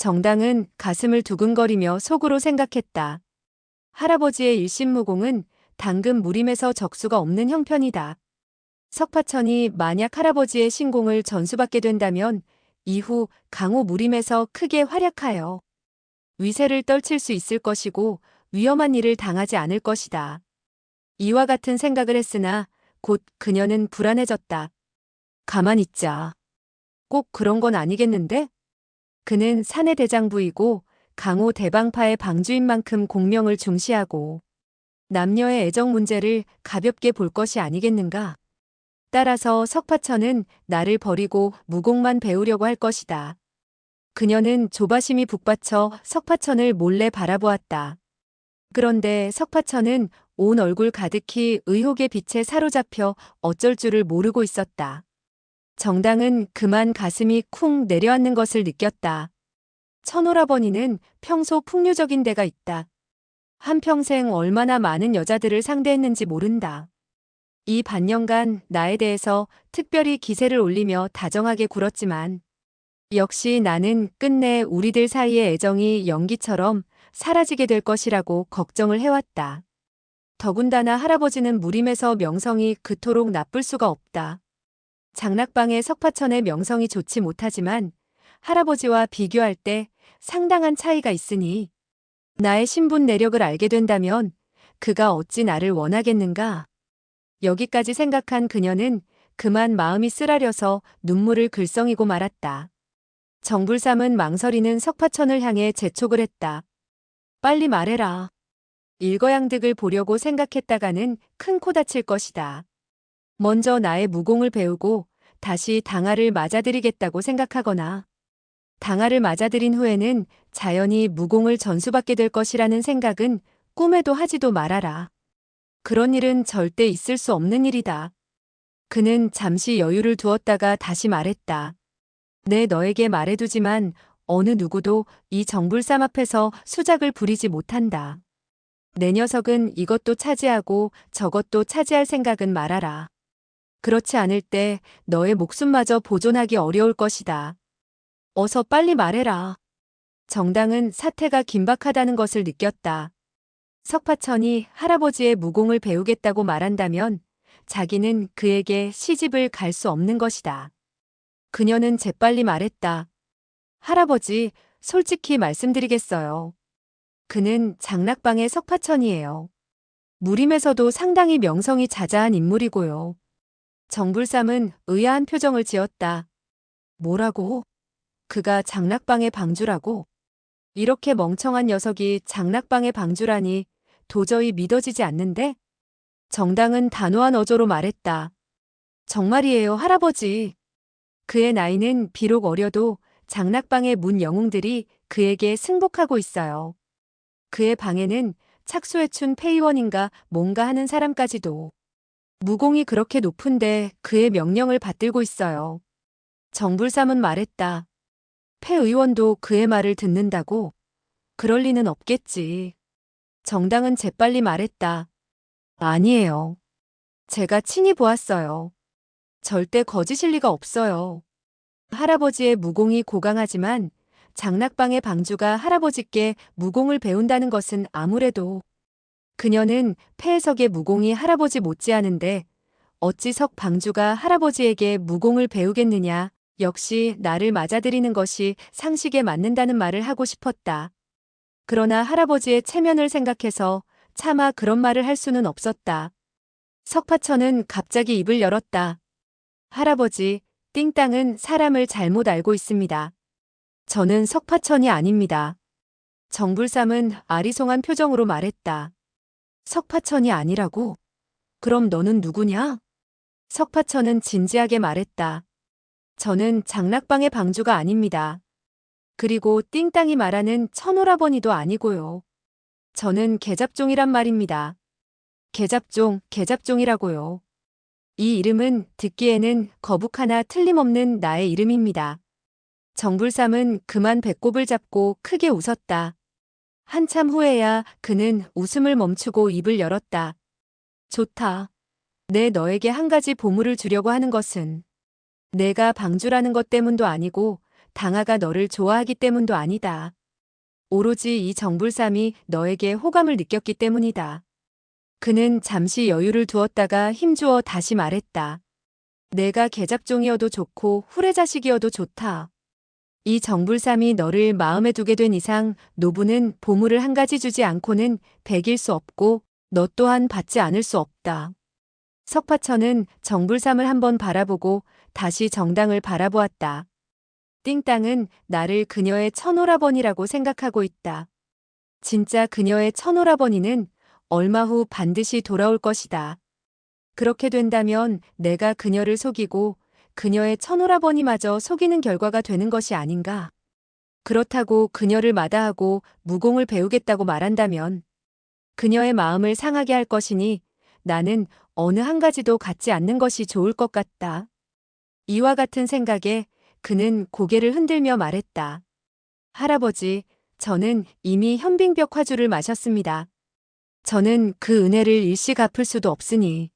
정당은 가슴을 두근거리며 속으로 생각했다. 할아버지의 일심무공은 당금 무림에서 적수가 없는 형편이다. 석파천이 만약 할아버지의 신공을 전수받게 된다면 이후 강호 무림에서 크게 활약하여 위세를 떨칠 수 있을 것이고 위험한 일을 당하지 않을 것이다. 이와 같은 생각을 했으나 곧 그녀는 불안해졌다. 가만 있자. 꼭 그런 건 아니겠는데? 그는 사내 대장부이고 강호 대방파의 방주인 만큼 공명을 중시하고 남녀의 애정 문제를 가볍게 볼 것이 아니겠는가? 따라서 석파천은 나를 버리고 무공만 배우려고 할 것이다. 그녀는 조바심이 북받쳐 석파천을 몰래 바라보았다. 그런데 석파천은 온 얼굴 가득히 의혹의 빛에 사로잡혀 어쩔 줄을 모르고 있었다. 정당은 그만 가슴이 쿵 내려앉는 것을 느꼈다. 천오라버니는 평소 풍류적인 데가 있다. 한평생 얼마나 많은 여자들을 상대했는지 모른다. 이 반년간 나에 대해서 특별히 기세를 올리며 다정하게 굴었지만 역시 나는 끝내 우리들 사이의 애정이 연기처럼 사라지게 될 것이라고 걱정을 해왔다. 더군다나 할아버지는 무림에서 명성이 그토록 나쁠 수가 없다. 장락방의 석파천의 명성이 좋지 못하지만 할아버지와 비교할 때 상당한 차이가 있으니 나의 신분 내력을 알게 된다면 그가 어찌 나를 원하겠는가? 여기까지 생각한 그녀는 그만 마음이 쓰라려서 눈물을 글썽이고 말았다. 정불삼은 망설이는 석파천을 향해 재촉을 했다. 빨리 말해라. 일거양득을 보려고 생각했다가는 큰 코 다칠 것이다. 먼저 나의 무공을 배우고 다시 당하를 맞아들이겠다고 생각하거나 당하를 맞아들인 후에는 자연히 무공을 전수받게 될 것이라는 생각은 꿈에도 하지도 말아라. 그런 일은 절대 있을 수 없는 일이다. 그는 잠시 여유를 두었다가 다시 말했다. 내 너에게 말해두지만 어느 누구도 이 정불삼 앞에서 수작을 부리지 못한다. 내 녀석은 이것도 차지하고 저것도 차지할 생각은 말아라. 그렇지 않을 때 너의 목숨마저 보존하기 어려울 것이다. 어서 빨리 말해라. 정당은 사태가 긴박하다는 것을 느꼈다. 석파천이 할아버지의 무공을 배우겠다고 말한다면 자기는 그에게 시집을 갈 수 없는 것이다. 그녀는 재빨리 말했다. 할아버지, 솔직히 말씀드리겠어요. 그는 장락방의 석파천이에요. 무림에서도 상당히 명성이 자자한 인물이고요. 정불삼은 의아한 표정을 지었다. 뭐라고? 그가 장락방의 방주라고? 이렇게 멍청한 녀석이 장락방의 방주라니 도저히 믿어지지 않는데? 정당은 단호한 어조로 말했다. 정말이에요, 할아버지. 그의 나이는 비록 어려도 장락방의 문 영웅들이 그에게 승복하고 있어요. 그의 방에는 착수해춘 페이원인가 뭔가 하는 사람까지도 무공이 그렇게 높은데 그의 명령을 받들고 있어요. 정불삼은 말했다. 폐 의원도 그의 말을 듣는다고? 그럴 리는 없겠지. 정당은 재빨리 말했다. 아니에요. 제가 친히 보았어요. 절대 거짓일 리가 없어요. 할아버지의 무공이 고강하지만 장락방의 방주가 할아버지께 무공을 배운다는 것은 아무래도 그녀는 폐해석의 무공이 할아버지 못지않은데 어찌 석 방주가 할아버지에게 무공을 배우겠느냐 역시 나를 맞아들이는 것이 상식에 맞는다는 말을 하고 싶었다. 그러나 할아버지의 체면을 생각해서 차마 그런 말을 할 수는 없었다. 석파천은 갑자기 입을 열었다. 할아버지, 띵땅은 사람을 잘못 알고 있습니다. 저는 석파천이 아닙니다. 정불삼은 아리송한 표정으로 말했다. 석파천이 아니라고? 그럼 너는 누구냐? 석파천은 진지하게 말했다. 저는 장락방의 방주가 아닙니다. 그리고 띵땅이 말하는 천오라버니도 아니고요. 저는 개잡종이란 말입니다. 개잡종, 개잡종이라고요. 이 이름은 듣기에는 거북 하나 틀림없는 나의 이름입니다. 정불삼은 그만 배꼽을 잡고 크게 웃었다. 한참 후에야 그는 웃음을 멈추고 입을 열었다. 좋다. 내 너에게 한 가지 보물을 주려고 하는 것은 내가 방주라는 것 때문도 아니고 당아가 너를 좋아하기 때문도 아니다. 오로지 이 정불삼이 너에게 호감을 느꼈기 때문이다. 그는 잠시 여유를 두었다가 힘주어 다시 말했다. 내가 계잡종이어도 좋고 후레자식이어도 좋다. 이 정불삼이 너를 마음에 두게 된 이상 노부는 보물을 한 가지 주지 않고는 백일 수 없고 너 또한 받지 않을 수 없다. 석파천은 정불삼을 한번 바라보고 다시 정당을 바라보았다. 띵땅은 나를 그녀의 천오라버니라고 생각하고 있다. 진짜 그녀의 천오라버니는 얼마 후 반드시 돌아올 것이다. 그렇게 된다면 내가 그녀를 속이고 그녀의 천오라버니마저 속이는 결과가 되는 것이 아닌가. 그렇다고 그녀를 마다하고 무공을 배우겠다고 말한다면 그녀의 마음을 상하게 할 것이니 나는 어느 한 가지도 갖지 않는 것이 좋을 것 같다. 이와 같은 생각에 그는 고개를 흔들며 말했다. 할아버지, 저는 이미 현빙벽 화주를 마셨습니다. 저는 그 은혜를 일시 갚을 수도 없으니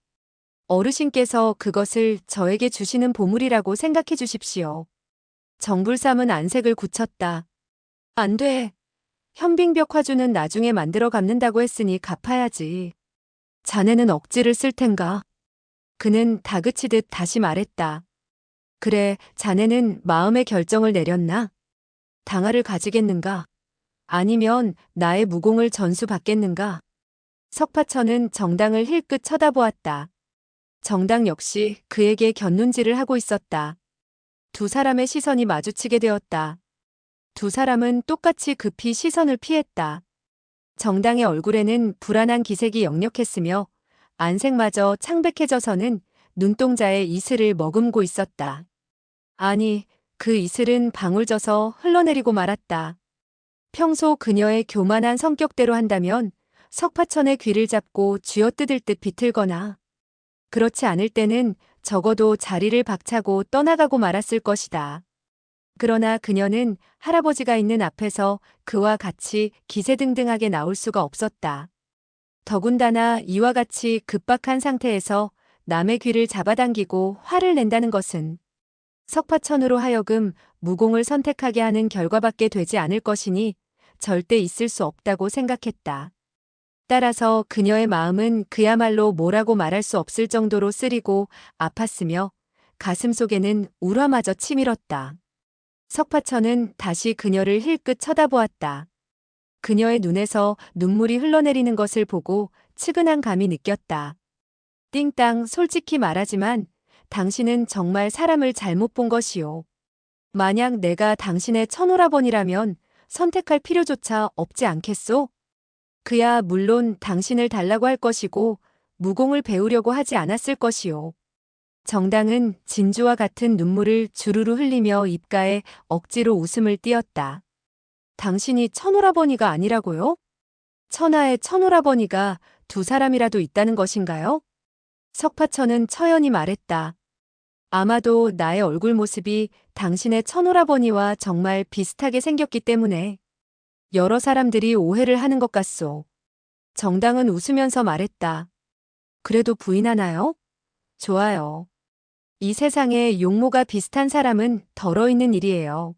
어르신께서 그것을 저에게 주시는 보물이라고 생각해 주십시오. 정불삼은 안색을 굳혔다. 안 돼. 현빙벽 화주는 나중에 만들어 갚는다고 했으니 갚아야지. 자네는 억지를 쓸 텐가. 그는 다그치듯 다시 말했다. 그래, 자네는 마음의 결정을 내렸나? 당화를 가지겠는가? 아니면 나의 무공을 전수받겠는가? 석파천은 정당을 힐끗 쳐다보았다. 정당 역시 그에게 곁눈질을 하고 있었다. 두 사람의 시선이 마주치게 되었다. 두 사람은 똑같이 급히 시선을 피했다. 정당의 얼굴에는 불안한 기색이 역력했으며 안색마저 창백해져서는 눈동자에 이슬을 머금고 있었다. 아니, 그 이슬은 방울 져서 흘러내리고 말았다. 평소 그녀의 교만한 성격대로 한다면 석파천의 귀를 잡고 쥐어뜯을 듯 비틀거나 그렇지 않을 때는 적어도 자리를 박차고 떠나가고 말았을 것이다. 그러나 그녀는 할아버지가 있는 앞에서 그와 같이 기세등등하게 나올 수가 없었다. 더군다나 이와 같이 급박한 상태에서 남의 귀를 잡아당기고 화를 낸다는 것은 석파천으로 하여금 무공을 선택하게 하는 결과밖에 되지 않을 것이니 절대 있을 수 없다고 생각했다. 따라서 그녀의 마음은 그야말로 뭐라고 말할 수 없을 정도로 쓰리고 아팠으며 가슴 속에는 울화마저 치밀었다. 석파천은 다시 그녀를 힐끗 쳐다보았다. 그녀의 눈에서 눈물이 흘러내리는 것을 보고 측은한 감이 느꼈다. 띵땅 솔직히 말하지만 당신은 정말 사람을 잘못 본 것이요. 만약 내가 당신의 천오라버니라면 선택할 필요조차 없지 않겠소? 그야 물론 당신을 달라고 할 것이고 무공을 배우려고 하지 않았을 것이요. 정당은 진주와 같은 눈물을 주르르 흘리며 입가에 억지로 웃음을 띄었다. 당신이 천오라버니가 아니라고요? 천하의 천오라버니가 두 사람이라도 있다는 것인가요? 석파천은 처연히 말했다. 아마도 나의 얼굴 모습이 당신의 천오라버니와 정말 비슷하게 생겼기 때문에 여러 사람들이 오해를 하는 것 같소. 정당은 웃으면서 말했다. 그래도 부인하나요? 좋아요. 이 세상에 용모가 비슷한 사람은 덜어 있는 일이에요.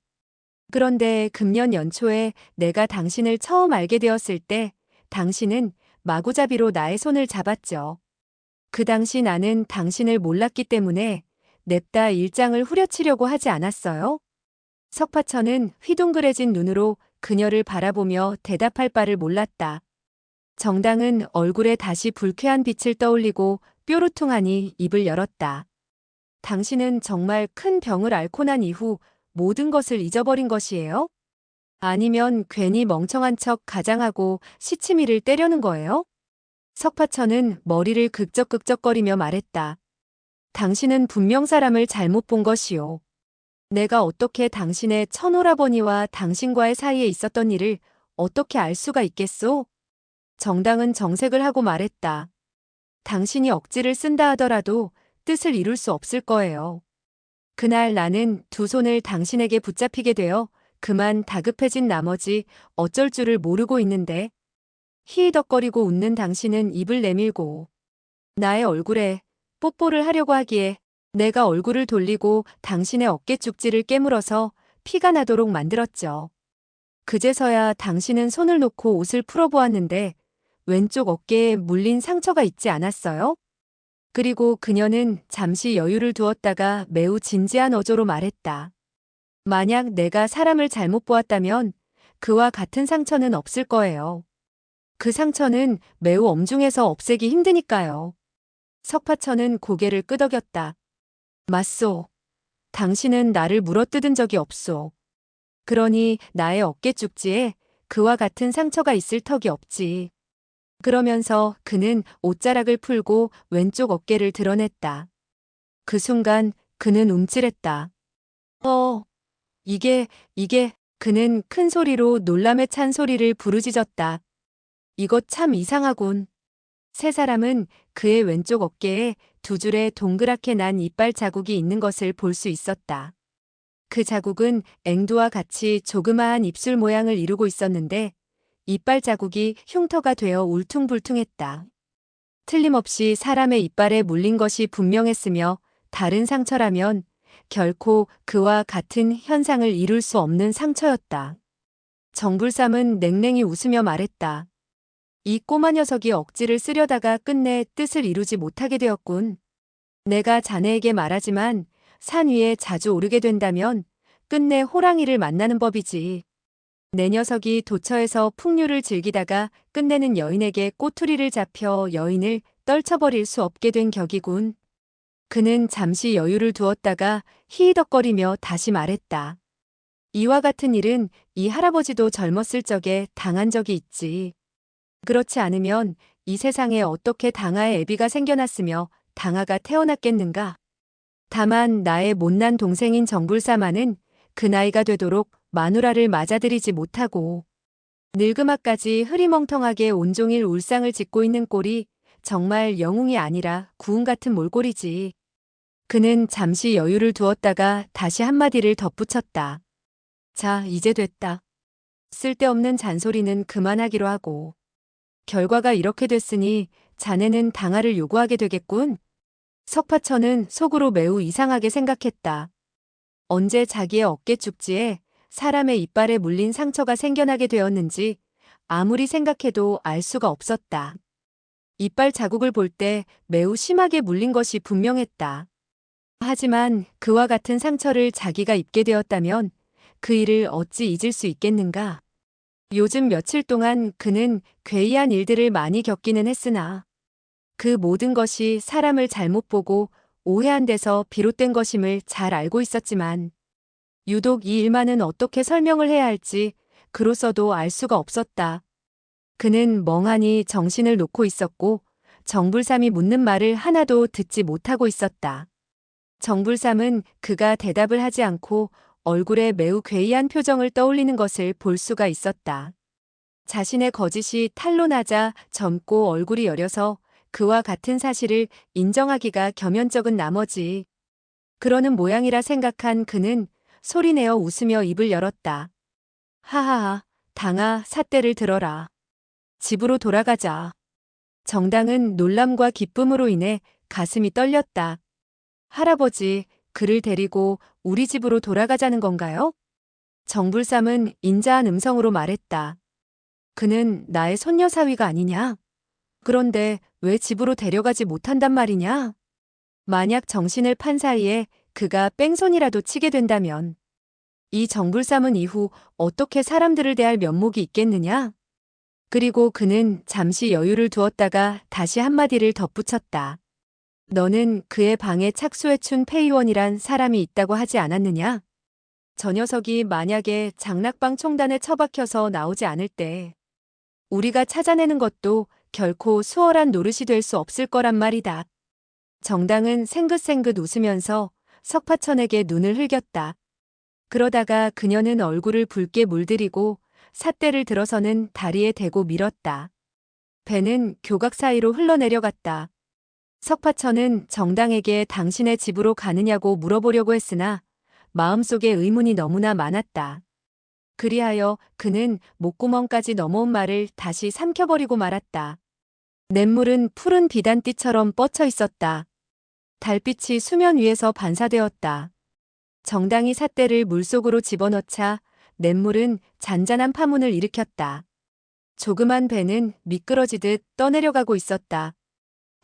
그런데 금년 연초에 내가 당신을 처음 알게 되었을 때 당신은 마구잡이로 나의 손을 잡았죠. 그 당시 나는 당신을 몰랐기 때문에 냅다 일장을 후려치려고 하지 않았어요. 석파천은 휘둥그레진 눈으로 그녀를 바라보며 대답할 바를 몰랐다. 정당은 얼굴에 다시 불쾌한 빛을 떠올리고 뾰루퉁하니 입을 열었다. 당신은 정말 큰 병을 앓고 난 이후 모든 것을 잊어버린 것이에요? 아니면 괜히 멍청한 척 가장하고 시치미를 때려는 거예요? 석파천은 머리를 극적극적거리며 말했다. 당신은 분명 사람을 잘못 본 것이요. 내가 어떻게 당신의 천오라버니와 당신과의 사이에 있었던 일을 어떻게 알 수가 있겠소? 정당은 정색을 하고 말했다. 당신이 억지를 쓴다 하더라도 뜻을 이룰 수 없을 거예요. 그날 나는 두 손을 당신에게 붙잡히게 되어 그만 다급해진 나머지 어쩔 줄을 모르고 있는데 히히덕거리고 웃는 당신은 입을 내밀고 나의 얼굴에 뽀뽀를 하려고 하기에 내가 얼굴을 돌리고 당신의 어깨 쪽지를 깨물어서 피가 나도록 만들었죠. 그제서야 당신은 손을 놓고 옷을 풀어보았는데 왼쪽 어깨에 물린 상처가 있지 않았어요? 그리고 그녀는 잠시 여유를 두었다가 매우 진지한 어조로 말했다. 만약 내가 사람을 잘못 보았다면 그와 같은 상처는 없을 거예요. 그 상처는 매우 엄중해서 없애기 힘드니까요. 석파천은 고개를 끄덕였다. 맞소. 당신은 나를 물어뜯은 적이 없소. 그러니 나의 어깨 쪽지에 그와 같은 상처가 있을 턱이 없지. 그러면서 그는 옷자락을 풀고 왼쪽 어깨를 드러냈다. 그 순간 그는 움찔했다. 어, 이게, 이게, 그는 큰 소리로 놀람에 찬 소리를 부르짖었다. 이것 참 이상하군. 세 사람은 그의 왼쪽 어깨에 두 줄의 동그랗게 난 이빨 자국이 있는 것을 볼 수 있었다. 그 자국은 앵두와 같이 조그마한 입술 모양을 이루고 있었는데 이빨 자국이 흉터가 되어 울퉁불퉁했다. 틀림없이 사람의 이빨에 물린 것이 분명했으며 다른 상처라면 결코 그와 같은 현상을 이룰 수 없는 상처였다. 정불삼은 냉랭히 웃으며 말했다. 이 꼬마 녀석이 억지를 쓰려다가 끝내 뜻을 이루지 못하게 되었군. 내가 자네에게 말하지만 산 위에 자주 오르게 된다면 끝내 호랑이를 만나는 법이지. 내 녀석이 도처에서 풍류를 즐기다가 끝내는 여인에게 꼬투리를 잡혀 여인을 떨쳐버릴 수 없게 된 격이군. 그는 잠시 여유를 두었다가 히히덕거리며 다시 말했다. 이와 같은 일은 이 할아버지도 젊었을 적에 당한 적이 있지. 그렇지 않으면 이 세상에 어떻게 당하의 애비가 생겨났으며 당하가 태어났겠는가? 다만 나의 못난 동생인 정불사마는 그 나이가 되도록 마누라를 맞아들이지 못하고 늙음아까지 흐리멍텅하게 온종일 울상을 짓고 있는 꼴이 정말 영웅이 아니라 구운 같은 몰골이지. 그는 잠시 여유를 두었다가 다시 한마디를 덧붙였다. 자, 이제 됐다. 쓸데없는 잔소리는 그만하기로 하고. 결과가 이렇게 됐으니 자네는 당하를 요구하게 되겠군. 석파천은 속으로 매우 이상하게 생각했다. 언제 자기의 어깨 축지에 사람의 이빨에 물린 상처가 생겨나게 되었는지 아무리 생각해도 알 수가 없었다. 이빨 자국을 볼 때 매우 심하게 물린 것이 분명했다. 하지만 그와 같은 상처를 자기가 입게 되었다면 그 일을 어찌 잊을 수 있겠는가? 요즘 며칠 동안 그는 괴이한 일들을 많이 겪기는 했으나 그 모든 것이 사람을 잘못 보고 오해한 데서 비롯된 것임을 잘 알고 있었지만 유독 이 일만은 어떻게 설명을 해야 할지 그로서도 알 수가 없었다. 그는 멍하니 정신을 놓고 있었고 정불삼이 묻는 말을 하나도 듣지 못하고 있었다. 정불삼은 그가 대답을 하지 않고 얼굴에 매우 괴이한 표정을 떠올리는 것을 볼 수가 있었다. 자신의 거짓이 탄로나자 젊고 얼굴이 여려서 그와 같은 사실을 인정하기가 겸연쩍은 나머지 그러는 모양이라 생각한 그는 소리내어 웃으며 입을 열었다. 하하하, 당아, 삿대를 들어라. 집으로 돌아가자. 정당은 놀람과 기쁨으로 인해 가슴이 떨렸다. 할아버지, 그를 데리고 우리 집으로 돌아가자는 건가요? 정불삼은 인자한 음성으로 말했다. 그는 나의 손녀 사위가 아니냐? 그런데 왜 집으로 데려가지 못한단 말이냐? 만약 정신을 판 사이에 그가 뺑소니라도 치게 된다면 이 정불삼은 이후 어떻게 사람들을 대할 면목이 있겠느냐? 그리고 그는 잠시 여유를 두었다가 다시 한마디를 덧붙였다. 너는 그의 방에 착수해춘 페이원이란 사람이 있다고 하지 않았느냐? 저 녀석이 만약에 장락방 총단에 처박혀서 나오지 않을 때 우리가 찾아내는 것도 결코 수월한 노릇이 될 수 없을 거란 말이다. 정당은 생긋생긋 웃으면서 석파천에게 눈을 흘겼다. 그러다가 그녀는 얼굴을 붉게 물들이고 삿대를 들어서는 다리에 대고 밀었다. 배는 교각 사이로 흘러내려갔다. 석파천은 정당에게 당신의 집으로 가느냐고 물어보려고 했으나 마음속에 의문이 너무나 많았다. 그리하여 그는 목구멍까지 넘어온 말을 다시 삼켜버리고 말았다. 냇물은 푸른 비단띠처럼 뻗쳐 있었다. 달빛이 수면 위에서 반사되었다. 정당이 삿대를 물속으로 집어넣자 냇물은 잔잔한 파문을 일으켰다. 조그만 배는 미끄러지듯 떠내려가고 있었다.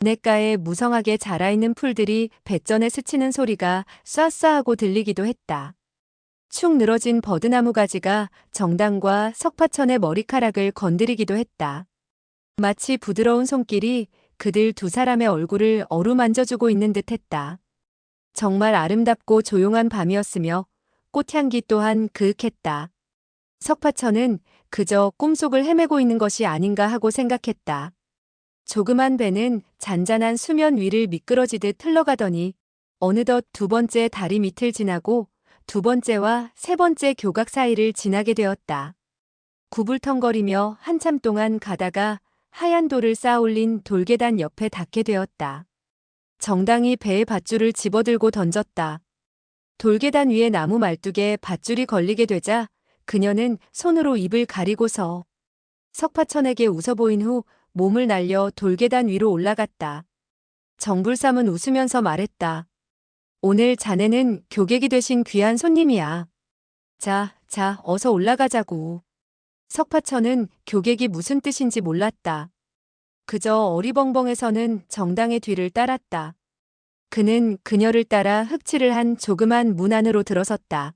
냇가에 무성하게 자라있는 풀들이 배전에 스치는 소리가 쏴쏴하고 들리기도 했다. 축 늘어진 버드나무 가지가 정당과 석파천의 머리카락을 건드리기도 했다. 마치 부드러운 손길이 그들 두 사람의 얼굴을 어루만져주고 있는 듯 했다. 정말 아름답고 조용한 밤이었으며 꽃향기 또한 그윽했다. 석파천은 그저 꿈속을 헤매고 있는 것이 아닌가 하고 생각했다. 조그만 배는 잔잔한 수면 위를 미끄러지듯 흘러가더니 어느덧 두 번째 다리 밑을 지나고 두 번째와 세 번째 교각 사이를 지나게 되었다. 구불텅거리며 한참 동안 가다가 하얀 돌을 쌓아올린 돌계단 옆에 닿게 되었다. 정당이 배의 밧줄을 집어들고 던졌다. 돌계단 위에 나무 말뚝에 밧줄이 걸리게 되자 그녀는 손으로 입을 가리고서 석파천에게 웃어 보인 후 몸을 날려 돌계단 위로 올라갔다. 정불삼은 웃으면서 말했다. 오늘 자네는 교객이 되신 귀한 손님이야. 자, 자, 어서 올라가자고. 석파천은 교객이 무슨 뜻인지 몰랐다. 그저 어리벙벙해서는 정당의 뒤를 따랐다. 그는 그녀를 따라 흑칠을 한 조그만 문 안으로 들어섰다.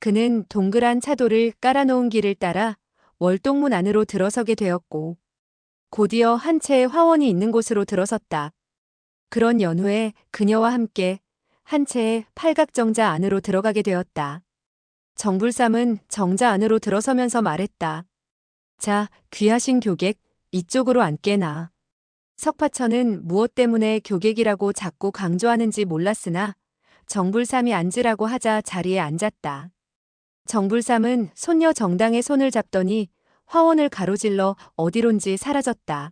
그는 동그란 차도를 깔아놓은 길을 따라 월동문 안으로 들어서게 되었고, 곧이어 한 채의 화원이 있는 곳으로 들어섰다. 그런 연후에 그녀와 함께 한 채의 팔각정자 안으로 들어가게 되었다. 정불삼은 정자 안으로 들어서면서 말했다. 자, 귀하신 교객, 이쪽으로 앉게나. 석파천은 무엇 때문에 교객이라고 자꾸 강조하는지 몰랐으나 정불삼이 앉으라고 하자 자리에 앉았다. 정불삼은 손녀 정당의 손을 잡더니 화원을 가로질러 어디론지 사라졌다.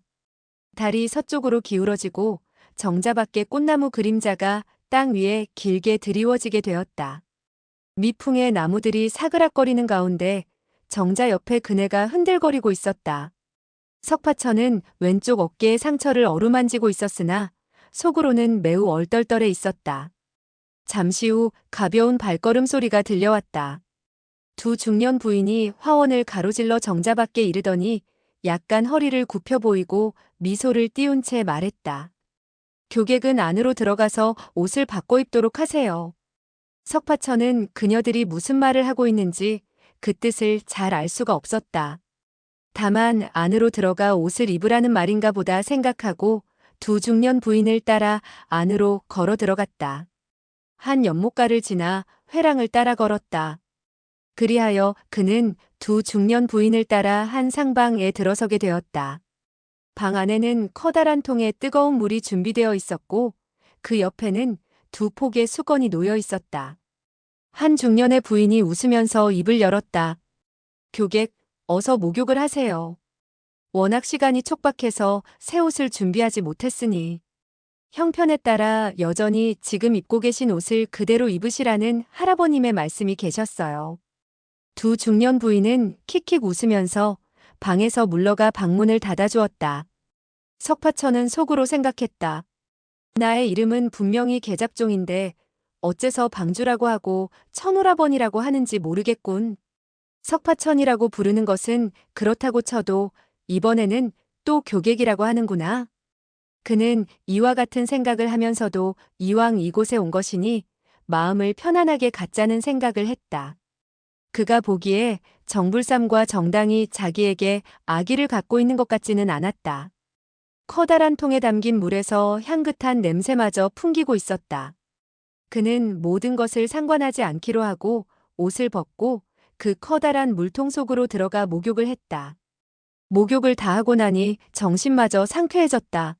달이 서쪽으로 기울어지고 정자 밖의 꽃나무 그림자가 땅 위에 길게 드리워지게 되었다. 미풍의 나무들이 사그락거리는 가운데 정자 옆에 그네가 흔들거리고 있었다. 석파천은 왼쪽 어깨에 상처를 어루만지고 있었으나 속으로는 매우 얼떨떨해 있었다. 잠시 후 가벼운 발걸음 소리가 들려왔다. 두 중년 부인이 화원을 가로질러 정자 밖에 이르더니 약간 허리를 굽혀 보이고 미소를 띄운 채 말했다. 교객은 안으로 들어가서 옷을 바꿔 입도록 하세요. 석파천은 그녀들이 무슨 말을 하고 있는지 그 뜻을 잘 알 수가 없었다. 다만 안으로 들어가 옷을 입으라는 말인가 보다 생각하고 두 중년 부인을 따라 안으로 걸어 들어갔다. 한 연못가를 지나 회랑을 따라 걸었다. 그리하여 그는 두 중년 부인을 따라 한 상방에 들어서게 되었다. 방 안에는 커다란 통에 뜨거운 물이 준비되어 있었고 그 옆에는 두 폭의 수건이 놓여 있었다. 한 중년의 부인이 웃으면서 입을 열었다. 교객, 어서 목욕을 하세요. 워낙 시간이 촉박해서 새 옷을 준비하지 못했으니. 형편에 따라 여전히 지금 입고 계신 옷을 그대로 입으시라는 할아버님의 말씀이 계셨어요. 두 중년 부인은 킥킥 웃으면서 방에서 물러가 방문을 닫아주었다. 석파천은 속으로 생각했다. 나의 이름은 분명히 계잡종인데 어째서 방주라고 하고 천오라번이라고 하는지 모르겠군. 석파천이라고 부르는 것은 그렇다고 쳐도 이번에는 또 교객이라고 하는구나. 그는 이와 같은 생각을 하면서도 이왕 이곳에 온 것이니 마음을 편안하게 갖자는 생각을 했다. 그가 보기에 정불삼과 정당이 자기에게 아기를 갖고 있는 것 같지는 않았다. 커다란 통에 담긴 물에서 향긋한 냄새마저 풍기고 있었다. 그는 모든 것을 상관하지 않기로 하고 옷을 벗고 그 커다란 물통 속으로 들어가 목욕을 했다. 목욕을 다 하고 나니 정신마저 상쾌해졌다.